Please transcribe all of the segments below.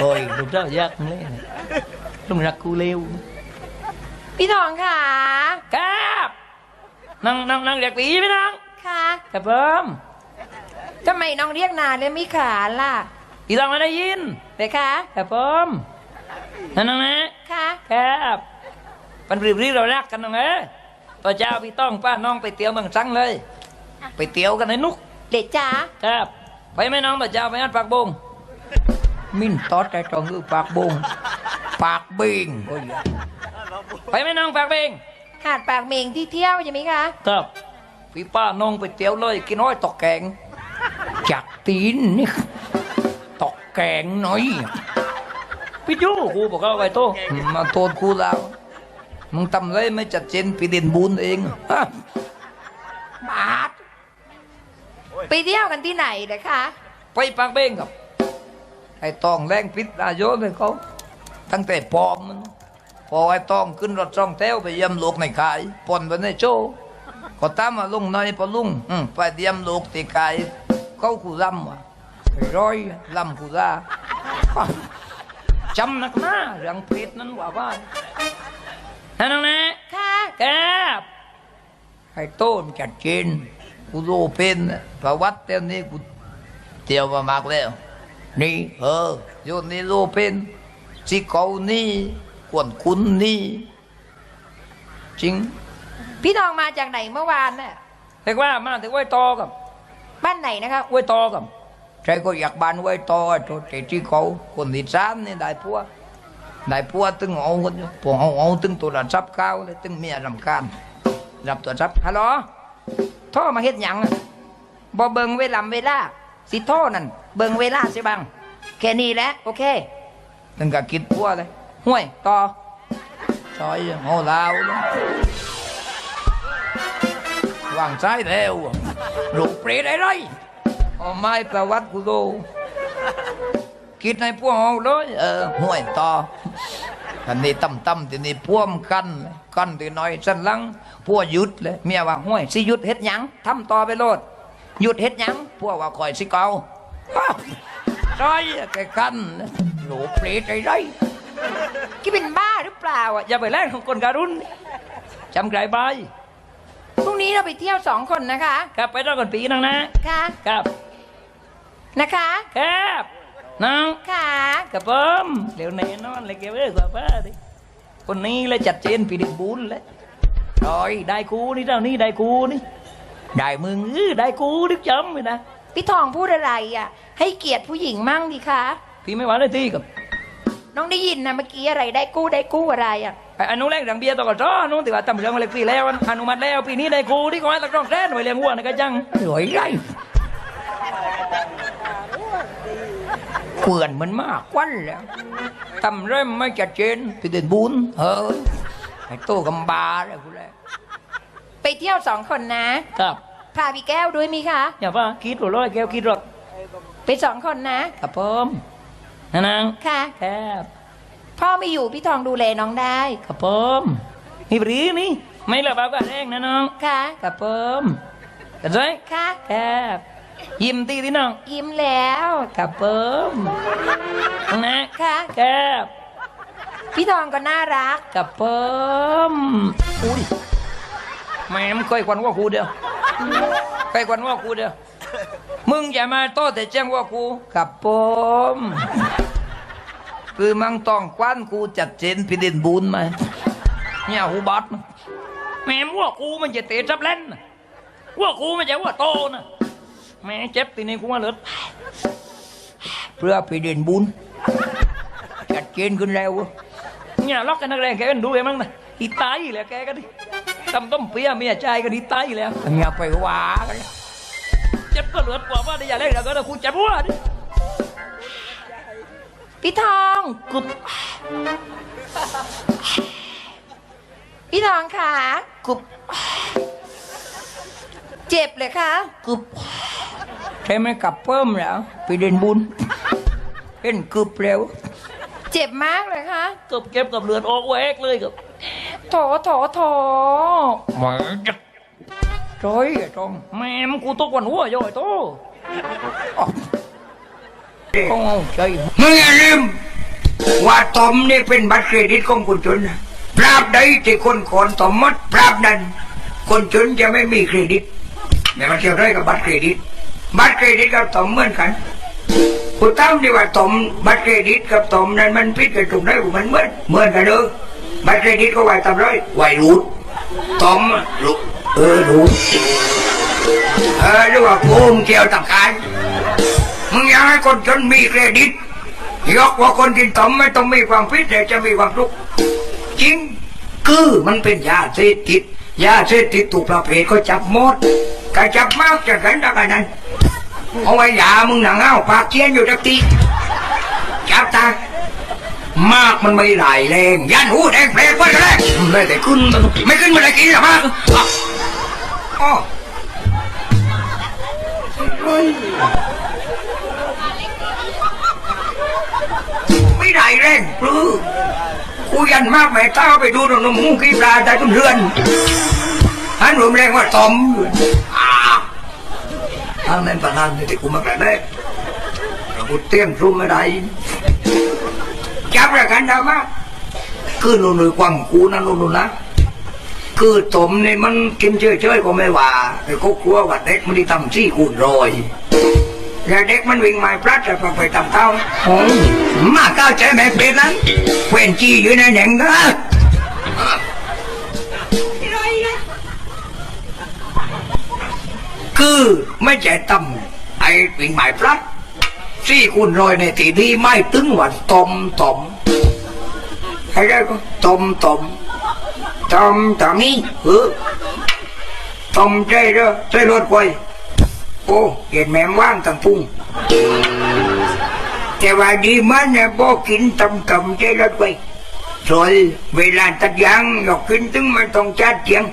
โอ้ยลูกเจ้ายากเลยนะลุงรักกูเร็วพี่ทองค่ะครับนั่งนั่งนั่งเรียกปีไหมน้องค่ะครับเพิ่มทำไมน้องเรียกนานเลยไม่ขาล่ะอีต้องไม่ได้ยินเด็กคะครับเพิ่มนั่นน้องนะค่ะครับมันรีบรีบเรารักกันน้องเอ้ยต่อเจ้าพี่ต้องป้าน้องไปเตียวเมืองสังเลย ไปเตียวกันในนุกเด็กจ๋าครับไปไหมน้องต่อเจ้าไปงัดปากบง มิ่นตอดใจตรงคือปากบงปากเบงโอ้ยไปไหมน้องปากเบงหาดปากเมงที่เที่ยวใช่ไหมคะ ครับพี่ป้าน้องไปเตียวเลยกินน้อยตอกแกง จากตีนนี่ตอกแกงหน่อยพี่จู้ครูบอกว่าไว้โตมาโทษครูแล้วมึงทำไรไม่จัดเจนพี่เด่นบุญเองฮะบาทไปเที่ยวกันที่ไหนเด็กคะ ไปปากเบ้งครับ ไอ้ตองแรงพิษอายุเลยเขาตั้งแต่ปอมมันพอไอ้ตองขึ้นรถช่องแถวไปเยี่ยมลูกในขายปนไปในโจก็ตามมาลุงน้อยพอลุงอืมไปเยี่ยมลูกที่ขายเขาขู่ลำว่ะไปร้อยลำขู่ลาจำนักหน้าเรื่องพิษนั้นว่าบ้านนั่นน้องนะค่ะครับไอ้โต้นจัดเจนกูรู้เป็นน่ะประวัติเต้นนี้กูเที่ยวมามากแล้ว นี่เออโยนนี่รู้เป็นสิเขานี่กวนคุณนี่จริง พี่ทองมาจากไหนเมื่อวานน่ะเรียกว่ามาถึงไว้ตอกับบ้านไหนนะคะไว้ตอกับใครก็อยากบานไว้ตอโทษแต่ที่เขาคนที่สามนี่ได้พัวได้พัวตึงเอาคนอยู่พวกเอาเอาตึงตัวระซับข้าวเลยตึงเมียรำคาญรับตัวรับฮัลโหลโทรมาเฮ็ดหยังน่ะบ่เบิงเวลาเวลา สิโทนั่นเบิงเวลาสิบังแค่นี้แหละโอเคตึงก็คิดพัวเลยห่วยต่อซอยเอาลาววางซ้ายแล้วลูกเปรตไอ้ไรเอาไม้ประวัติกูดูคิดในพวกเอาเลยเออห่วยต่ออันนี้ตั้มตั้มทีนี้พ่วมกันกันทีน้อยสั้นลังพวกยุดเลยเมียว่าห่วยสิยุดเฮ็ดหยังทำต่อไปโลด หยุดเฮ็ดหยัง พวกว่าคอยสิเกาอ้าวซอยแกกันลูกเปรตไอ้ไรกี่เป็นบ้าหรือเปล่าอะอย่าไปแล่นของคนการุณจำไกลไปพรุ่งนี้เราไปเที่ยวสองคนนะคะ ครับไปรอก่อนปีนังนะ ค่ะ ครับ นะคะครับน้องค่ะกับผมเดี๋ยวแน่นอนเลยเก็บไว้กว่าป้าดิคนนี้เลยจัดเจนปีดิบบุญเลยรอยได้กูนี่เจ้านี่ได้กูนี่ ได้มึงอื้อได้กูนึกจำเลยนะ พี่ทองพูดอะไรอะ ให้เกียรติผู้หญิงมั่งดิคะ พี่ไม่หวานเลยที่กับน้องได้ยินนะเมื่อกี้อะไรได้กู้ได้กู้อะไรอะไอ้อนุแรกดังเบียร์ต่อก่อนจ้อนู้นแต่ว่าตำเรื่องมาเลยปีแล้วอนุมัติแล้วปีนี้ได้กูที่ขอให้ตะกร้องแท้หน่วยเลี้ยงวัวนะก็จังรวยไรเปื่อนมันมากกวันแล้วทำเริ่มไม่จัดเจนพี่เด่นบุญเฮ้ยไอ้โตกำบาเลยกูเลย ไปเที่ยวสองคนนะ ครับพาพี่แก้วด้วยมีคะ อย่าว่าคิดรถร้อยแก้วคิดรถไปสองคนนะ ครับผมนะนางค่ะ ครับพ่อไม่อยู่พี่ทองดูแลน้องได้ครับผมนี่ปรีนี่ไม่ระบาดก็แรงนะน้องค่ะครับผมกันไรค่ะครับยิ้มตีที่น้องยิ้มแล้วครับผมนะค่ะครับพี่ทองก็น่ารักครับผมอุ้ย แม่มเคยควันว่าครูเดียวเคยควันว่าครูเดียวมึงอย่ามาโต้แต่แจ้งว่ากูกับผมคือมังต้องคว้านกูจัดเจนพิดินบุญมาเนี่ยหูบอสแม่ว่ากูมันจะเตะจับเล่นว่ากูมันจะว่าโตนะแม่เจ็บตีนี้กูมาเลือดเพื่อพิดินบุญจัดเจนขึ้นแล้วเว้ยเนี่ยล็อกกันนักแรงแกกันดูเองมั้งนะอีตายอีแล้วแกก็ดิ ตำต้มเปียเมียใจกันอีตายอีกแล้วอย่าไปว่ากันเจ็บก็เหลือดกว่าว่าได้อย่าเล่นแล้วก็ได้คุณเจ็บหัวดิพี่ทองกึบพี่ทองค่ะกึบเจ็บเลยคะกึบใช่ไหมกลับเพิ่มแล้วไปเดินบุญเป็นกึบแล้ว เจ็บมากเลยคะกึบเก็บกับเลือดออกแวกเลยกับ โถโถโถหมาจัดร้อยไอ้ตองแม่มกูตกวันหัวย่อยโตอ๋อต้องเอาใจมึงอย่าลืมว่าตอมนี่เป็นบัตรเครดิตของคนจนนะปราบใดที่คนขอนตอมมัดปราบนั้น คนจนจะไม่มีเครดิตไม่มาเที่ยวได้กับบัตรเครดิต บัตรเครดิตกับตอมเหมือนกันคุณตั้มดีว่าตอมบัตรเครดิตกับตอมนั้นมันพิดกันตรงไหนมันเหมือนเหมือนกันเด้อ บัตรเครดิตก็ไหวตามร้อยไหวรูดตอมรูดเออรูดเออหรือว่าโกงเกี่ยวกับการมึงอยากให้คนจนมีเครดิตยกว่าคนกินตอมไม่ต้องมีความพิษแต่จะมีความทุกข์จริงคือมันเป็นยาเสพติดยาเสพติดถูกประเภทก็จับหมดก็จับมากจะกันได้กันนั้นเอาไว้ยามึงหนังเอ้าปากเคียนอยู่จักทีจับตา มากมันไม่ไหลแรงยันหูแดงแผลไปกันเลยไม่ได้ขึ้นไม่ขึ้นไม่ได้กินหรอกมากอะอ๋อเฮ้ยไม่ได้แรงปลื้อกูยันมากแม่เต้าไปดูตรงนู้นมุ้งกีปลาได้ตุ้นเรือนหันรวมแรงว่าตอมอ่าทางนั้นประธานนี่ที่กูมาแปลได้แต่กูเตรียมซุ่มไม่ได้ จับประกันดามาคือหนูหนูความกูนะหนูหนูนะคือตมนี่มันกินเฉยๆก็ไม่ว่าแต่ก็กลัวว่าเด็กมันได้ทำซี่กูรอยแล้วเด็กมันวิ่งมาพลัดแล้วก็ไปทำเต้าโอ้มาก้าวใจแม่เป็ดนั้นเว้นจี้อยู่ในแหน่งนะคือไม่ใช่ตำไอ้วิ่งหมายพลัด ซี่คุณรอยในตีนี้ไม่ตึงว่าตอมตอมใครได้ก็ตอมตอมตอมตอมนี่เออตอมใจเด้อใจรถไวโอ้เห็นแม่มว่างตั้งพุ่งแต่ว่าดีมันเนี่ยบอกินตำตำใจรถไว้สวยเวลาตัดยางอยากกินถึงมันต้องจัดเจียง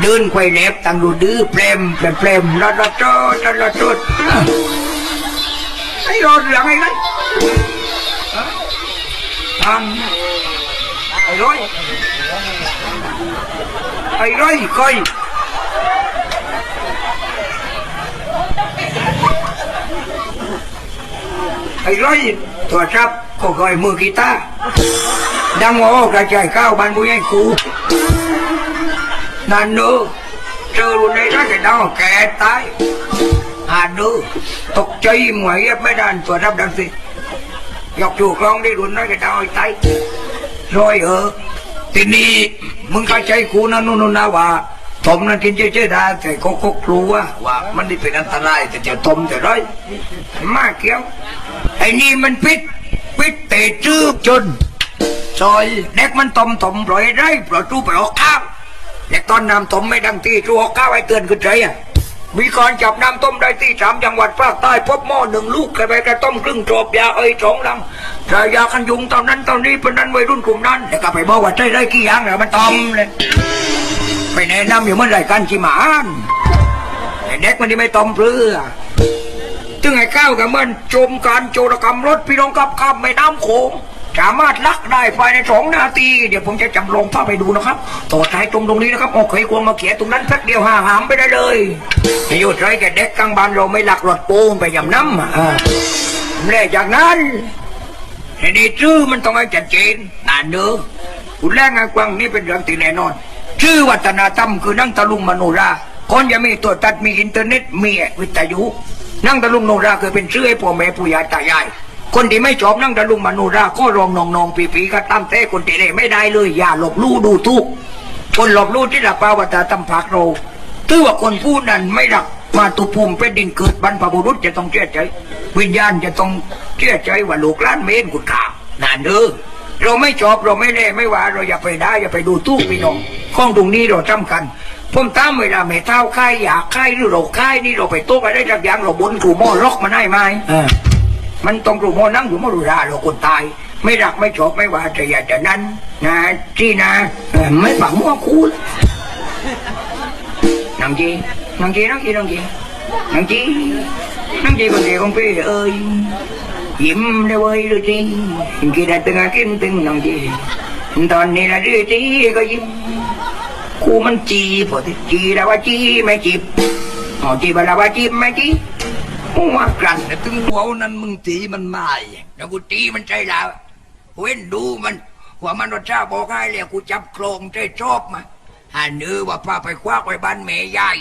เดินไขว้แหลบตั้งดูดื้อเปรมเปรมเปรมละละโตละละโตไอ้รถหลังไอ้ไรอันไอ้ร้อยไอ้ร้อยก้อยไอ้ร้อยตัวชับก็คอยมือกีตาร์ดั งโอ้กระจายข้าวบ้านบุญใหญ่กูนั่นเนอะเจอรุ่นในรัฐดาวแก่ตาย อ่านดูตกใจหมวยไม่ดันตัวรับดังสิยกจูกลองได้รุนน้อยกระดาวไอ้ตายร้อยเออทีนี้มึงเข้าใจกูนะนู่นนนะว่าตมนั้นกินเจ๊ๆได้แต่ก็ก็กลัวว่ามันได้เป็นอันตรายแต่จะตมแต่ร้อยมากเกี้ยวไอ้นี่มันปิดปิดเตะจืบจนซอยเด็กมันตอมตอมปล่อยได้ปล่อยตู้ไปออกข้าวเด็กตอนน้ำตมไม่ดังที่ตู้ออกข้าวไอ้เตือนขึ้นใจอะ มีการจับน้ำต้มได้ที่สามจังหวัดภาคใต้พบหม้อหนึ่งลูกกระไปกระต้มครึ่งจบยาเอ้ยสองลังใส่ยากันยุงตอนนั้นตอนนี้เป็นนั้นวัยรุ่นกลุ่มนั้นแล้วก็ไปบอกว่าใช่ได้กี่อย่างแล้วมันตอมเลยไปแนะนำอยู่เมื่อไหร่กันจิหมานเด็กมันที่ไม่ตอมเปลือจึงไอ้ก้าวกับมันจมการโจรกรรมรถพี่น้องกับข้ามแม่น้ำโขง สามารถลักได้ภายในสองนาที เดี๋ยวผมจะจำลองภาพไปดูนะครับ ต่อท้ายตรงตรงนี้นะครับโอเคควงมาเขียนตรงนั้นสักเดียวหาหามไปได้เลยประโยชน์ไรแกเด็กกลางบ้านเราไม่หลักรถปูนไปยำน้ำแล้วจากนั้นไอ้นี่ชื่อมันต้องให้ชัดเจนนานเด้อคุณแรกงานกวางนี่เป็นเรื่องที่แน่นอน ชื่อวัฒนธรรมคือนั่งตะลุงมโนราคนจะมีตัวตัดมีอินเทอร์เน็ตมีวิทยุ นั่งตะลุงโนราเคยเป็นชื่อให้พ่อแม่ปู่ย่าตายาย คนที่ไม่ชอบนั่งตะลุงมโนราก็รองนองนองปีปีก็ตั้มเต้คนที่เล่ไม่ได้เลย อย่าหลบลู่ดูทุกคนหลบลู่ที่หลักปาวัตตั้มผักโราถือว่าคนผู้นั้นไม่รักมาตุภูมิเป็นดินเกิดบรรพบุรุษจะต้องเชื่อใจ วิญญาณจะต้องเชื่อใจว่าลูกล้านเมนกุดข่าวนั่นเด้อเราไม่ชอบเราไม่เล่ไม่ว่า เราอย่าไปได้อย่าไปดูตู้พี่น้องข้องตรงนี้เราจำกันผมตามเวลาไม่เท่าค่ายอยากค่ายหรือเราค่ายนี่เราไปโต๊ะไปได้จากอย่างเราบนกลุ่มหม้อล็อกมันได้ไหมเออ มันต้องกลุ่มหม้อนั่งอยู่ม้อดูราเราคนตาย ไม่รักไม่ชอบไม่ว่าจะอยากจะนั้นนะที่นะไม่ฝังมั่วคูลนังจีนังจีนังจีนังจีนังจีนังจีคนเดียวของพี่เอ้ยยิ้มได้เว้ยดูจีกินได้ตึงกินตึงนังจีตอนนี้นะดูจีก็ยิ้มกูมันจีพอที่จีแล้วว่าจีไม่จีอ๋อจีบแล้วว่าจีไม่จี บหัวกลั่นแต่ถึงหัวนั้นมึงจีมันม่แล้วกูจีมันใจแล้วเว้นดูมันว่ามันรสชาติบอกให้เลยกูจับโครงใจชอบมาหันเออว่าพาไปคว้าไปบ้านแม่ยาย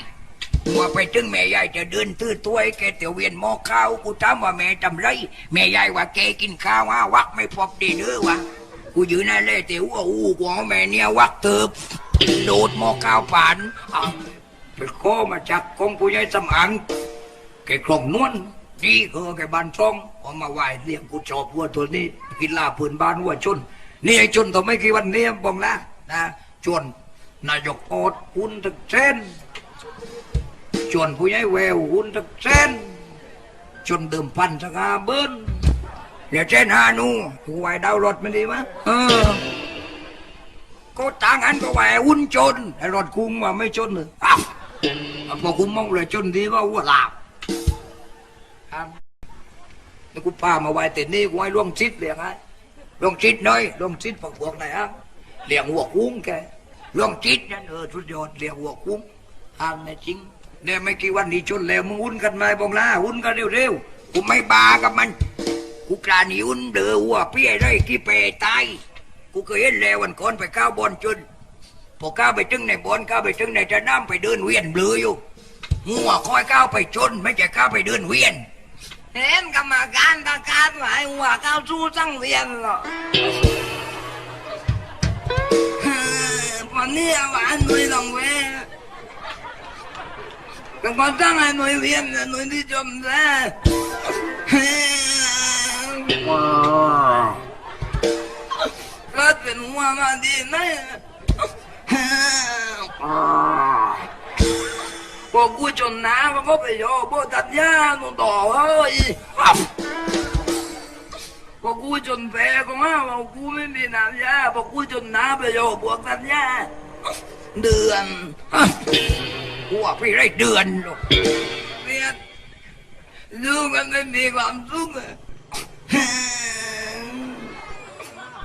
ว่าไปถึงแม่ยายจะเดินตื้อตัวให้แกเตียวเวียนหม้อข้าวกูถามว่าแม่ทำไรแม่ยายว่าแกกินข้าวว่าวักไม่พบดีเด้อวะกูยืนนั่นเลยเตียวว่าอู้กูเอาแม่เนี่ยวักเติบโดดหม้อข้าวผ่านเอาไปขอมาจากกองผู้ใหญ่สำอัง แกกล่องนวลนี่คือแกบานช่องเอามาไหว้เลี้ยงกูชอบวัวตัวนี้ กินลาพื้นบ้านวัวชน นี่ไอ้ชนตัวไม่กี่วันนี้บอกนะนะชวนนายกอดหุ่นตักเส้นชวนผู้ใหญ่แววหุ่นตักเส้นชนเดิมพันสักาเบิ้ลเดี๋ยวเส้นหานูกูไหวดาวรถไม่ดีมะเออก็ต่างอันก็ไหวหุ่นจนไอ้รถคุ้งว่าไม่จนเลยอ้าวพอคุ้มมองเลยจนดีว่าวัวลาบ ครับแล้วกูพามาไว้แต่นี่กูให้ล่วงชิดเลี้ยงไงล่วงชิดหน้อยล่วงชิดฝักบวกไหนอะเลี้ยงหัวคุ้งแกล่วงชิดนั่นเออสุดยอดเลี้ยงหัวคุ้งอ่านในจริงเนี่ยไม่กี่วันนี้ชนแล้วมึงหุ้นกันไหมบองล่าหุ้นกันเร็วๆกูไม่บากับมันกูกลานีหุ้นเดือหัวเปี้ยได้ที่เปตายกูเคยเห็นแล้ววันก่อนไปก้าวบอลจนพอก้าวไปถึงในบอลก้าวไปถึงในจะน้ำไปเดินเวียนเบลืออยู่หัวคอยก้าวไปชน ไม่ใช่ก้าวไปเดินเวียน เห็นกรรมการประกาศว่าให้หัวก้าวสู้สังเวียนเหรอวั นนี้ว่าหน่วยลงเวก็ก็ตั้งให้หน่วยเวียนหน่วยที่จมแท้ก็เป็นหัวมาดีนะพอกูจนน้ำมันก็ไปโยโบตัดหญ้าหนูต่อเฮ้ยพอกูจนแพ้ก็มาว่ากูไม่มีน้ำยาพอกูจนน้ำไปโยบวกตัดหญ้าเดือนกูว่าพี่ได้เดือนลูกเนี่ยดูมันไม่มีความสุขเลย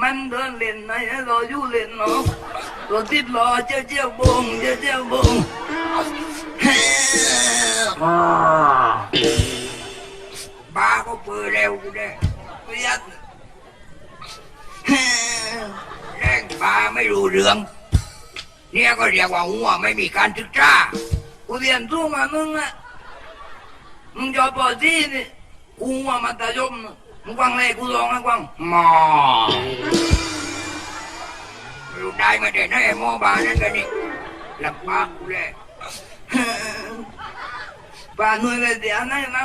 มันเดินเล่นไหนรออยู่เล่นเนาะรถติดรอเจ้าเจ้าบงเจ้าเจ้าบงบ้าก็เปิดเร็วกูได้ประหยัดแรงปลาไม่รู้เรื่อง เนี่ยก็เรียกว่าหัวไม่มีการศึกษากูเรียนสู้มามึงอะมึงจอบปอที่นี่กูหัวมัธยมน่ะ มึงฟังเลยกูร้องนะกวางหมอไม่รู้ได้มาแต่ไหนไอ้หมอบานั่นกันนี่ลำบากกูเลยป่าหน่วยไปเตี๋ยวไหนมั่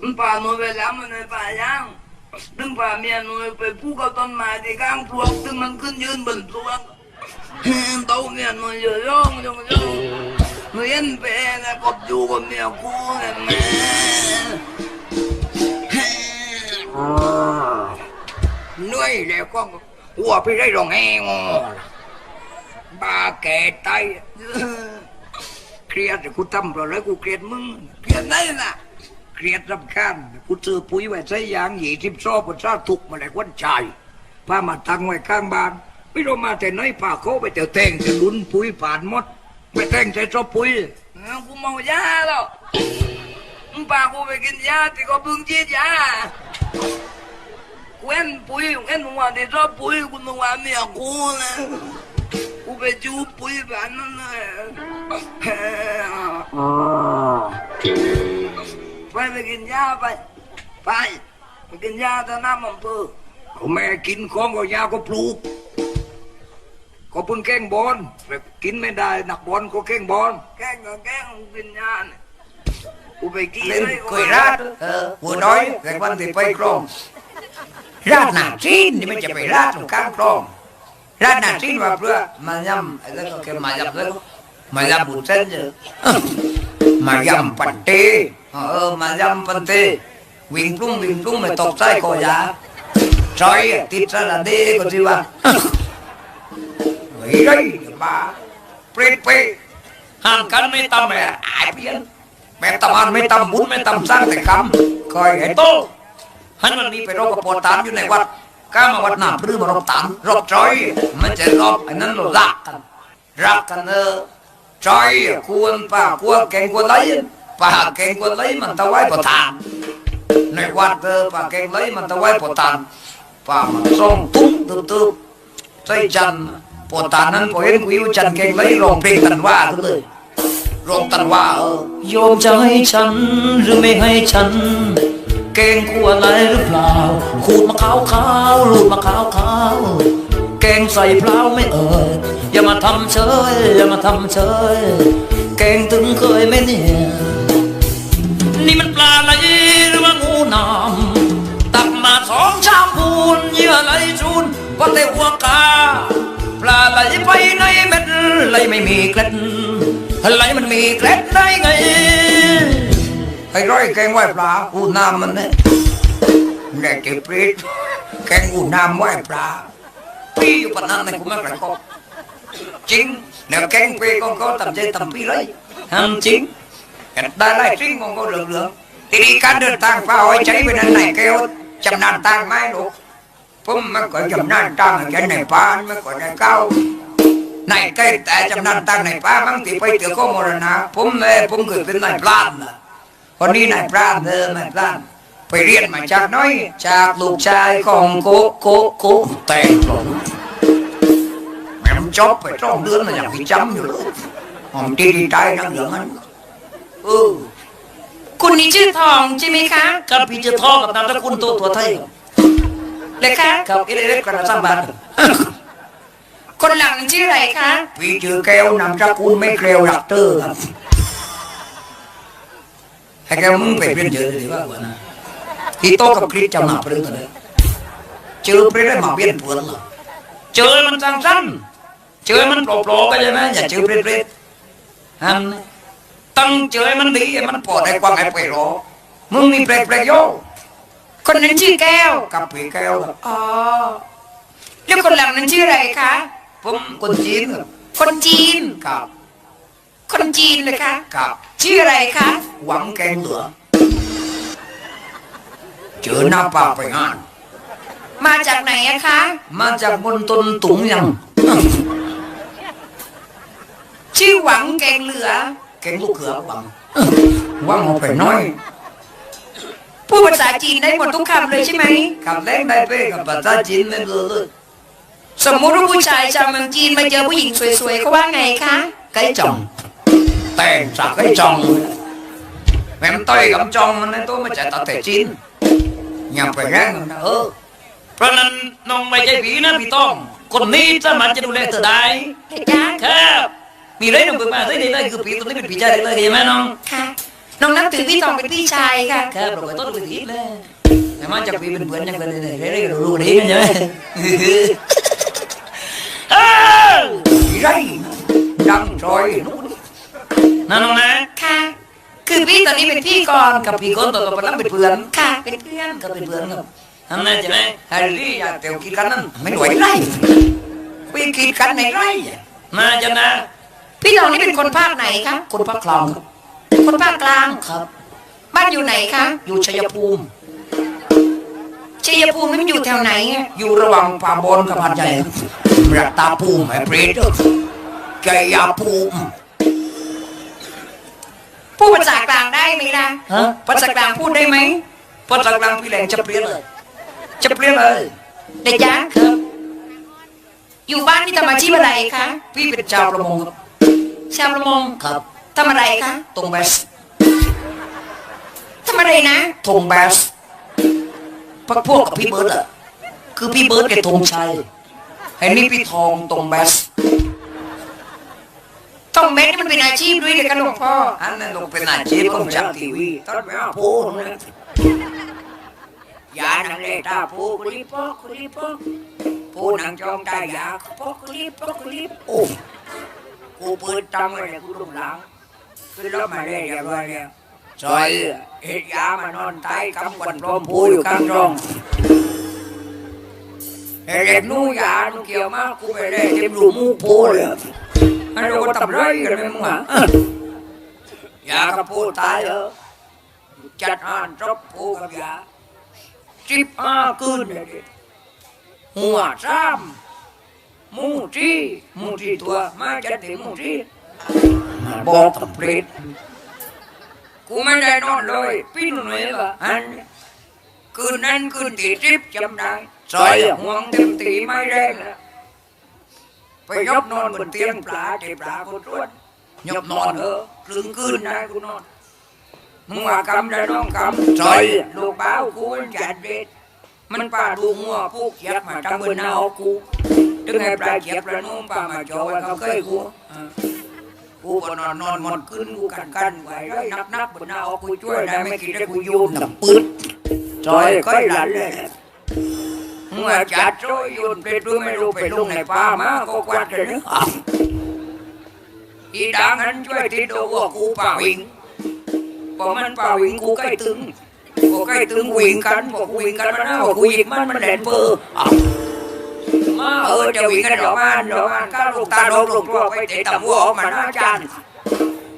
งกับไม่เคยพาไปเตี๋ยวไหนเอะมึงวันนั้นกูแล้วมันป่าหน่วยไปแล้วมันในป่าย่างดึงป่าเมียหน่วยไปพูกับต้นไม้ที่กลางพวกถึงมันขึ้นยืนบนพวกเต้าเมียหน่วยเยอะย่องย่องย่องเรียนไปนะกบอยู่กับเมียกูนะแม่เหนื่อยแล้วก็หัวพี่ได้ร้องแหงบาแก่ตายเครียดกูทำเพราะอะไรกูเครียดมึงเครียดไหนล่ะ เครียดรำคาญกูซื้อปุ๋ยไว้ใช้ยางหยีทิพย์ชอบกูชอบถูกมาเลยวันใจพามาตั้งไว้ข้างบ้าน ไม่รู้มาแต่ไหนพาเขาไปเตียวแตงจะลุ้นปุ๋ยผ่านหมดไม่แต่งใจชอบปุ๋ยกูเมายาแล้วมึงพากูไปกินยาที่ก็เพิ่งฉีดยากูเห็นปุ๋ยเห็นว่าที่ชอบปุ๋ยกูนึกว่าเมียกูนะกูไปจูบปุ๋ยแบบนั้นเลย ไปไปกินยาไป ไปไปกินยาตะน้ำมันเพื่อเขาแม่กินของก็ยาก็ปลูกก็เพิ่งแกล้งบอลแต่กินไม่ได้หนักบอลก็แกล้งบอลแกล้งก็แกล้งกินยาเนี่ยกูไปกินเล่นเคยรัดเออหัวน้อยแต่วันที่ไปกรองราดหน้าจีนนี่มันจะไปราดตรงกลางคลองราดหน้าจีนว่าเพื่อมายำไอ้เรื่องก็แค่มายำแล้วมายำบุญเส้นเยอะ มายำปันเตเออมายำปันเตวิ่งปลุ้งวิ่งปลุ้งไม่ตกใจคอยาซอยติดสระเดก็สิว่าเฮ้ยไรบ้าเปรตเปห่างกันไม่ต่ำแม่อายเพี้ยนแม่ตำมันไม่ตำบุญไม่ตำสร้างแต่คำคอยไอ้โตหันมันมีไปรบกับปอตานอยู่ในวัดก้ามาวัดหน้าพรื้มารบตานรบจอยมันจะรบไอ้นั้นรารักกันรักกันเออ จอยควรป่าควรแกงควรไหลป่าแกงควรไหลมันตะไว้ปอตานในวัดเออป่าแกงไหลมันตะไว้ปอตานป่ามันส่งตุ้มตึบตึบใจจันทร์ปอตานั้นพอเห็นกุยจันแกงไหลร้องเพลงตันว่าขึ้นเลยร้องตันว่าเออโยมจะให้ฉันหรือไม่ให้ฉันเกงกลัวอะไรหรือเปล่าขูดมะขาวขาวลูดมะขาวขาว ๆเกงใส่เปล่าไม่เอ่ยอย่ามาทำเฉยอย่ามาทำเฉยเกงถึงเคยไหมเนี่ยนี่มันปลาไหลหรือว่างูนามตักมาสองชามพูนเยื่อไหลชูนก็เตะหัวกาปลาไหลไปในเม็ดไหลไม่มีเกล็ดไหลมันมีเกล็ดได้ไงไอ้ร้อยแกงไหวปลาอูน้ำมันเนี่ยแกเจ็บปรตแกงอูน้ำไหวปลา พี่อยู่ปานนั้นในกูไม่กระกอบจริงแล้วแกงเปรตของเขาทำใจทำปีเลยทำจริงเห็นได้ไล่จริงของเขาเหลืองๆทีนี้การเดินทางฟ้าไว้ใช้ไปนั้นไหนแก้วจำนานทางไหมลูกผมไม่เคยจำนานทางอย่างในป่าไม่เคยได้เข้าในใกล้แต่จำนานทางในป่าบางทีไปเจอข้อมรณะผมเลยผมเคยเป็นนายพรานนะคนนี้นายพรานเดิมนายพราน ไปเรียนมาจากน้อย จากลูกชายของโกโกโกแต่งหลงแม่มนจบไปสองเดือนมันยังพิจำอยู่เลยหอมดีดีใจนั่งอย่างนั้นเออคุณนี่ชื่อทองใช่ไหมคะกับพี่จะท้องกับนามสกุลตัวตัวไทยเลยคะกับเอเล็กกระสังบาทคนหลังนั้นชื่ออะไรคะพี่ชื่อแก้วนามสกุลไม่เกลียวหลักเตอร์ครับให้แก้วมึงไปเรียนเยอะเลยว่าว่านะ ที่โตกับคริสจำหนาเปรื่องเลยเจอเปรตได้มาเปลี่ยนเพื่อนเหรอเจอมันสั้นๆเจอมันโปร่ๆก็ใช่ไหมอย่าเจอเปรตๆฮันตั้งเจอมันดีมันพอได้ความไอ้ไปรอมึงมีเปรตเปรตโยคนนั้นชื่อแก้วกับพี่แก้วครับอ๋อแล้วคนหลังนั้นชื่ออะไรคะผมคนจีนครับคนจีนกับคนจีนเลยคะกับชื่ออะไรคะหวังแกงเหลือ เจอหน้าป่าไปงาน มาจากไหนอะคะ มาจากบนต้นตุงยัง ชื่อหวังแกงเหลือ แกงลูกเขือหวังหวังเอาไปน้อยพูดภาษาจีนได้หมดทุกคำเลยใช่ไหมกับแรงได้เป้กับภาษาจีนไม่รู้เลยสมมุติว่าผู้ชายชาวเมืองจีนมาเจอผู้หญิงสวยๆเขาว่าไงคะไก่จ่อง แต่งสักไก่จ่องเลยแม่มต้อยกับจ่องมันในตัวมาจากตะเตจีน อย่าไปแรงมันนะเออเพราะนั้นน้องไม่ใช่ผีนะพี่ต้อง คนนี้สามารถจะดูแลเธอได้เด็กจ้าครับมีอะไรน้องเปิดมาได้เลยคือผีตัวนี้เป็นผีใจได้เลยใช่ไหมน้องค่ะน้องนับถือพี่ทองเป็นพี่ชายค่ะครับเราไปต้นไปทีเลยแต่มันจะปีเป็นเพื่อนยังเลยเลยเรื่อยๆรู้ดีกันใช่ไหมเอ้าไรดังซอยนู้นนั่นน้องนะ ค่ะคือพี่ตอนนี้เป็นพี่ก่อนกับพี่คนต่อไปแล้วเป็นเพื่อนค่ะเป็นเพื่อนก็เป็นเพื่อนครับทำไงใช่ไหมแฮร์รี่อยากเตียวกินกันนั่นไม่ไหวไรไปกินกันในไรมาจะนะ พี่ทองนี่เป็นคนภาคไหนคะคนพักคลองครับคนภาคกลางครับ บ้านอยู่ไหนคะอยู่ชัยภูมิชัยภูมินี่มันอยู่แถวไหนอะอยู่ระหว่างป่าบนกับพันใหญ่รัตตาภูมิไอ้เปรตใจยาภูมิ พูดภาษากลางได้ไหมล่ะฮะ ภาษากลางพูดได้ไหมภาษากลางพี่แหลงจะเปลี่ยนเลยจะเปลี่ยนเลยเด็กจ้าครับอยู่บ้านนี่ทำอาชีพอะไรคะพี่เป็นชาวประมงครับชาวประมงครับทำอะไรคะตรงแบสทำอะไรนะธงแบสพักพวกกับพี่เบิร์ดอะคือพี่เบิร์ดแกธงชัยไอ้นี่พี่ทองตรงแบส ต้องเม็ดนี่มันเป็นอาชีพด้วยเลยกันหลวงพ่ออันนั้นลงเป็นอาชีพของช่างทีวีตอนไปเอาโพนนะยานังเลตาผู้กุลิปอกกุลิปอกผู้นังจองตายาปอกกุลิปอกกุลิปโอ้กูเปิดตังไว้เลยกูลงหลังคือรถมาเลยเรียบร้อยแล้วซอยเอ็ดยามานอนตายกำวันพร้อมผู้อยู่กลางรองเอ็ดนู่ยานู่เกี่ยวมากกูไปเลยเต็มรูมูปูเลย อันนี้ก็ทำไรกันไหมมึงอะยากับผู้ตายเหรอจัดอ่านจบผู้กับยาสิบห้าคืนเลยดิหัวซ้ำหมูที่หมูที่ตัวมาจัดถึงหมูที่บอกกับเปรตกูไม่ได้นอนเลยพี่หนุ่ยก็อันคืนนั้นคืนที่สิบจำได้ซอยห่วงเต็มตีไม่แรงแล้ว ไปยบนอนบนเตียงปลาเจ็บปลาคนรวดยบนอนเออครึ่งคืนได้กูนอนมึงว่ากำได้น้องกำซอยลูกบ้าวกูจัดเด็ดมันป่าดูงัวพวกเขียดมาทำเบนเอากูถึงไงปลาเขียดปลาโน้มป่ามาจอไว้เขาเคยกูกูก็นอนนอนหมดขึ้นกูกันกันไว้เลยนักนักบนเอากูช่วยได้ไม่คิดได้กูโยนกับปืนซอยก็หลันเลย มึงว่าจัดโจยโยนไปด้วไม่รู้ไปลงในป่ามาก็กวาดเลยนะอีดังนั้นช่วยติดตัวกูป่าวิงพอมันป่าวิ่งกูใกล้ตึงกูใกล้ตึงวิ่งกันกูวิ่งกันมันเอากูยิงมันมันแดนเปอร์อ้าวมาเออจะวิ่งกันดอกมันดอกมันก้าลูกตาโดนลูกตัวไปเตะต่ำหัวออกมาหน้าจาน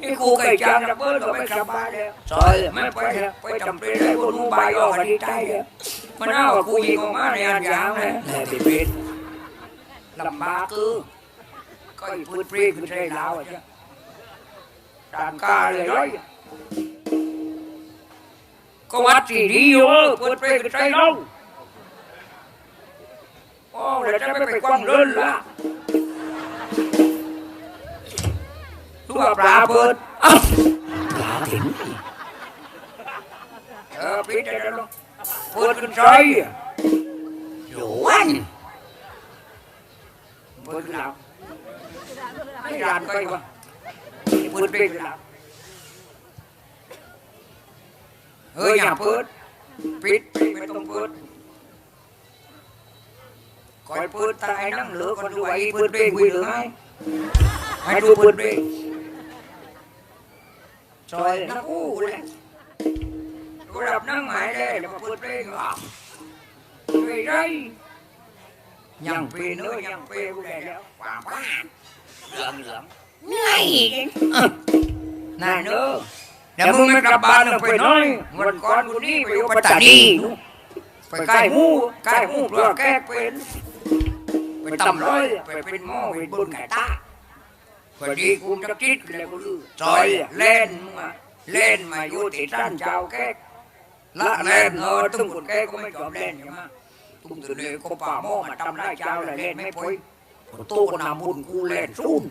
ไอ้กูไก่จานระเบิดก็ไม่สบายแล้วซอยไม่ไปแล้วไปจำเป็นได้คนมูบายออกกันที่ใต้แล้ว มันเอากูยิงออกมาในอันยางเลยแหละเป็นเป็นลำบากคือก็อีพูดปรีคือใช่ลาวอะจ้ะตามกาเลยร้อยก็วัดที่ดีอยู่เปิดเพลงใจเราโอ้เดี๋ยวจะไม่ไปกว้างเล่นละรู้ว่าปลาเปิดอ้าวปลาถึงเออพี่จะได้ลง เปิดกันใจอยู่วันเปิดกันแล้วไม่รานไปวะเปิดเพลงกันแล้วเฮ้ยอย่าเปิดปิดปิดไม่ต้องเปิดคอยเปิดตายนั่งเหลือคนดูไอ้เปิดเพลงคุยเหรือไงให้ดูเปิดเพลงซอยนักอู้เลย ดูดับนั่งหมายเลยแล้วมาเปิดเพลงอะไปได้ยังเปนเนอะยังเปนกูได้แล้ววางบ้านเหลืองเหลืองไงนายเนอะเดี๋ยวมึงไม่กลับบ้านเลยไปน้อยวันก่อนกูนี่ไปอยู่ปัตตานีไปใกล้หมูใกล้หมูเพื่อแก้เป็นไปตำร้อยไปเป็นหม้อไปบนไก่ตาพอดีกูจะคิดเลยกูลือซอยเล่นมาเล่นมาอยู่ที่ร้านเจ้าแก้ ละเล่นเออตุ้งคนแก้ก็ไม่ชอบเล่นใช่ไหมากตุ้งตัวเลยก็ป่าหม้อมาทำได้เจ้าเลยเล่นไม่พ้ยตู้ก็นำบุญกูเล่นซุ่ม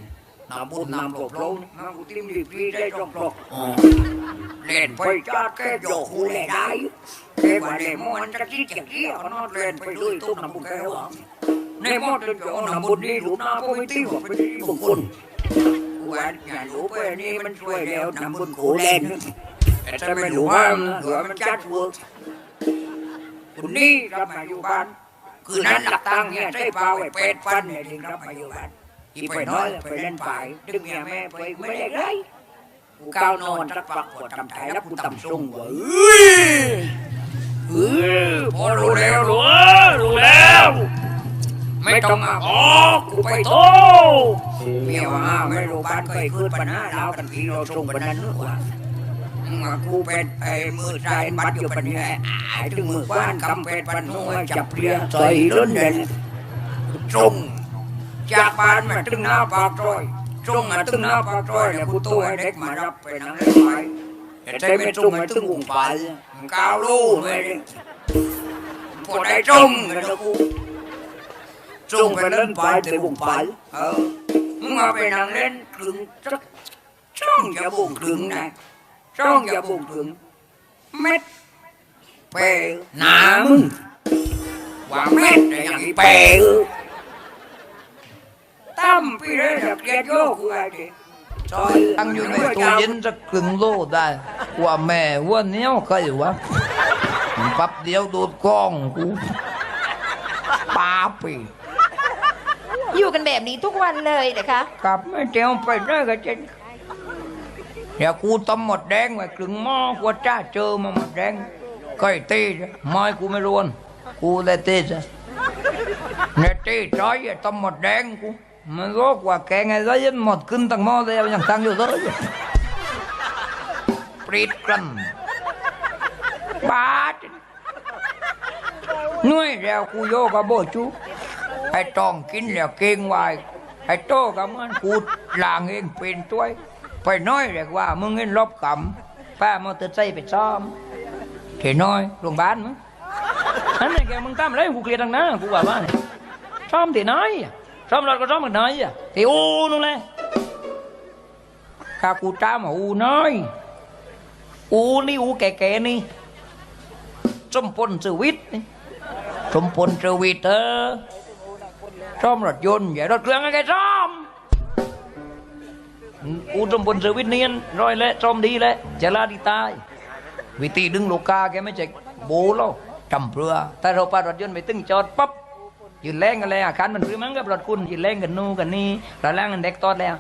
นำบุญนำหลบลงมากูติ้มดีพีได้ตรงปลอกเล่นไปจอดแกโยกหูเล่ได้แกว่าเล่นมันจะคิดอย่างนี้ก็นอนเล่นไปเลยตุ้มนำบุญแกหว่าในมอดจะเอาน้ำบุญนี่หลูกน้าก็ไม่ตีว่าไปที่บุญคุณว่าอย่ารู้ไปนี่มันช่วยแล้วนำบุญกูเล่น แต่ไม่รู้ว่าหรือมันจัดเวิร์กคุณนี่รับมาอยู่บ้าน คือนั้นหลักตังเนี่ยใช้เปล่าไอ้เป็ดฟันเนี่ยถึงรับมาอยู่บ้านอีไปน้อยไปเล่นฝ่ายดึงเมียแม่ไปไม่ได้ไรกูก้าวนอนสักปักปวดทำไทยแล้วกูต่ำส่งเว้ยเออพอรู้แล้วรู้รู้แล้ว ไม่ต้องมาออกูไปโตเมียว่าไม่รู้บ้านเคยคืนปัญหาเรากันพี่เราส่งปัญหาเนื้อกว่า กูเป็นไอ้มือใจบัดอยู่ปัญญาไอ้ถึงมือบ้านกำเป็นปันหัวจับเรียใส่ล้นเด่นส่งจากบ้านมาถึงหน้าปากซอย trung mà từng nó bao trôi là cô tôi đấy mà đập về nắng lên phải để thấy bên trung mà từng vùng phải cao đô về đi của đây trung người đó cô trung phải lên phải từ vùng phải ờ nhưng mà về nắng lên cứng rất trong giờ vùng cứng này trong giờ vùng cứng mét bè nắm quả mét để nhận bè ตั้ม พี่เลยแบบเกลียดโยกกูไอ้ดิซอยตั้งอยู่ในตู้เย็นจะกลึงโลได้ว่าแม่ว่าเนี้ยใครวะปั๊บเดียวดูดกล้องกูปาปีอยู่กันแบบนี้ทุกวันเลยนะคะกลับไม่เจียวไปได้ก็เจน เดี๋ยวกูต้มหมดแดงไว้ครึ่งหม้อกูจ้าเจอมาหมดแดงก็ไอ้ตีนะไม้กูไม่รวนกูเลยตีซะเนี่ยตีจ้อยต้มหมดแดงกูมันรู้กว่าแกงไงร้อยหมดขึ้นตั้งหม้อแล้วยังตั้งอยู่เลยปรีดกลันบาดหน่วยแล้วกูโยกับโบจูไอ้ต้องกินแล้วเก่งไว้ไอ้โตกับมันกูลางเองเป็นตัว ไปน้อยเรียกว่ามึงเห็นลบกำป้ามอเตอร์ไซค์ไปซ้อมเทน้อยโรงพยาบาลมึงอันนี้แกมึงตามไรกูเคลียร์ทางหน้ากูว่าว่าซ้อมที่ไหนอะซ้อมรถก็ซ้อมกันไหนอะที่อูนู่นเลยข้ากูตามาอูน้อย อูนี่อูแก่ๆนี่สมพลสวิทย์นี่สมพลสวิทย์เออซ่อมรถยนต์อย่ารถเครื่องให้แกซ่อม อูสมบลเซวิสเนียนร้อยแล้วซ่อมดีแล้วจะลาดีตายวิธีดึงลูกกาแกไม่ใช่โบโลจำเรือถ้าเราปารถยนต์ไปตึงจอดปั๊บยืนแรงกันเลยอาคารมันพรือมั้งกับรถคุณยืนแรงกันนู่กันนี่เราล่างกันเด็กตอดแล้ว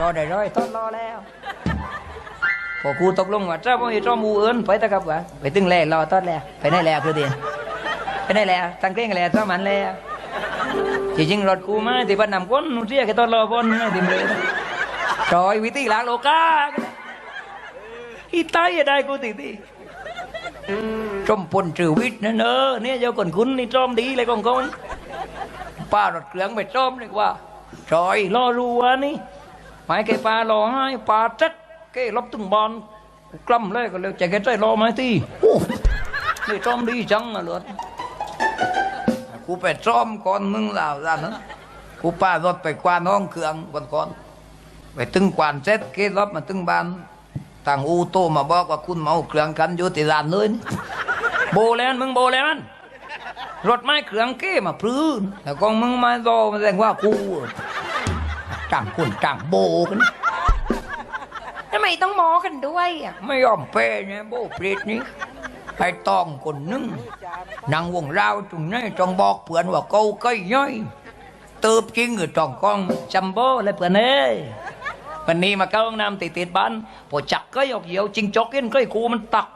ตอดได้ร้อยตอดรอแล้วพอครูตกลงว่าเจ้าพ่อเจ้ามูเอิญไปตะครับว่าไปตึงแล่รอตอดแล้วไปไหนแล้วคือเดียนไปไหนแล้วตั้งเกรงกันแล้วเจ้ามันแล้วจริงๆรถกูมาที่บ้านนำก้นนู่นเสียแค่ตอนรอบนนะที่มือ จอยวิธีล้างโลกาอีตายได้กูตีตีจมปนจือวิทย์นั่นอเนี่ยเจ้าคนคุณนี่จอมดีเลยกองกอนป้ารถเครื่องไปจอมเลยว่าจอยรอรู้วนี่หมายแกปลารอให้ปลาจัดแกลบตึงบอลกล้ำเลยก็เลยจะแกใจรอไหมที่โอ้นี่จอมดีจังอะเลยกูไปซ้อมก่อนมึงล้วล่ะนะกูป้ารถไปกวาน้องเครื่องก่อนก่อน ไปตึงกวานเสร็จเกรถมาตึงบ้านทางอูโตมาบอกว่าคุณเมาเครื่องกันอยู่ที่ร้านเลยนี่โบแล้วมึงโบแล้วมันรถไม้เครื่องเก้มาพลื้นแล้วก็มึงมาโดมาแสดงว่ากูจ้างคุณจ้างโบกันทำไมต้องมอกันด้วยอะไม่ยอมเปย์เนี่ยโบเปรตนี้ไอ้ตองคนหนึงนางวงราวตรงนี้จงบอกเพื่อนว่าเกาใกล้ย่อยเติบจริงหรือจองกองจัมโบ้เลยเพื่อนเอ้ย วันนี้มาเข้าห้องน้ำติดติดบ้านพอจักก็ยกเหี่ยวจิงจอกเอ็นก็ไอ้กูมันตัก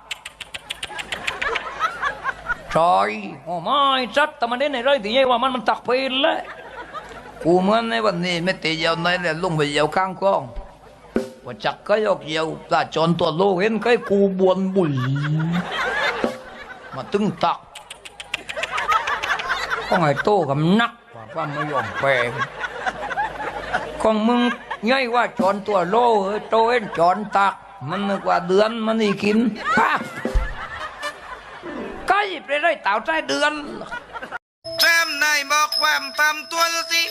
ชอยโอ้ไม่จัดแต่มันได้ในไรที่ยัยว่ามันมันตักไปเลยกูเหมือนในวันนี้ไม่ตีเหี่ยวในเลยลุงไปเหี่ยวข้างกล้องว่าจักก็ยกเยี่ยวตาจนตัวโลกเห็นก็กูบวนบุ๋ยมาตึงตักก็ไงโตกับนักว่าว่าไม่ยอมแปลงของมึง ย่อยว่าจอนตัวโลเอ้ยโตเห็นจอนตัก มันนึกว่าเดือนมันนี่กินฮะก็หยิบไปได้เต่าใจเดือนแซมนายบอกความตามตัวสิ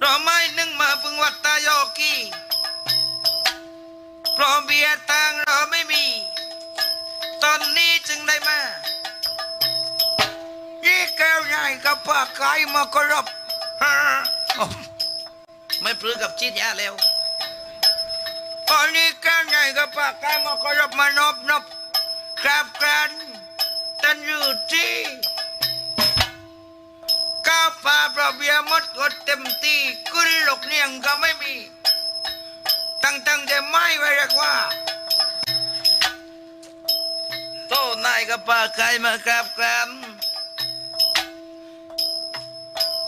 เราไม่นึงมาพึงวัดตายอกี้เพราะเบียร์ตังเราไม่มี ตอนนี้จึงได้มายี่แก้วใหญ่กับปากไก่มาก็รบฮะโอ้ ไม่พลือกับจีนยาแล้วตอนนี้แก้วใหญ่กับปากไก่มาก็รบมานบนบกราบกันตันอยู่ที่กาฟ้าประเบียมดกดเต็มตีกุลหลกเนียงก็ไม่มี ตั้งตั้งแต่ไม่ไว้เรียกว่าโตนายกับป้าใครมากราบกัน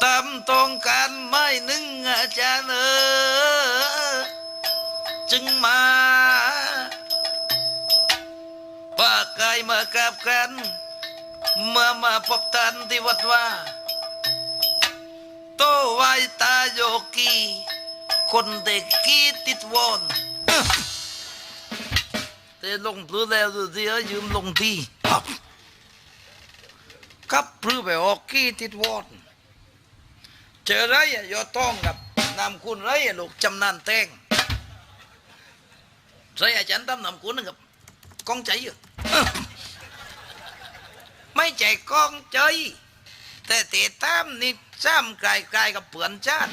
ตามตรงกันไม่นึงอาจารย์เออจึงมาป้าใครมากราบกันเมื่อมาพบท่านที่วัดว่าโตไวตาโยกีคนเด็กกี้ติดวอนแต่ลงพลือแล้วดูสิเอ้ยยืมลงที่กับพลือไปออกกี้ติดวอน เจอไรอะยอดต้องกับนำคุณไรอะลูกจำนานแตงไรอาจารย์ตั้มนำคุณนกับกองใจอยู่ไม่ใจกองใจแต่เตะตามนี่ซ้ำไกลๆกับเปือนชาติ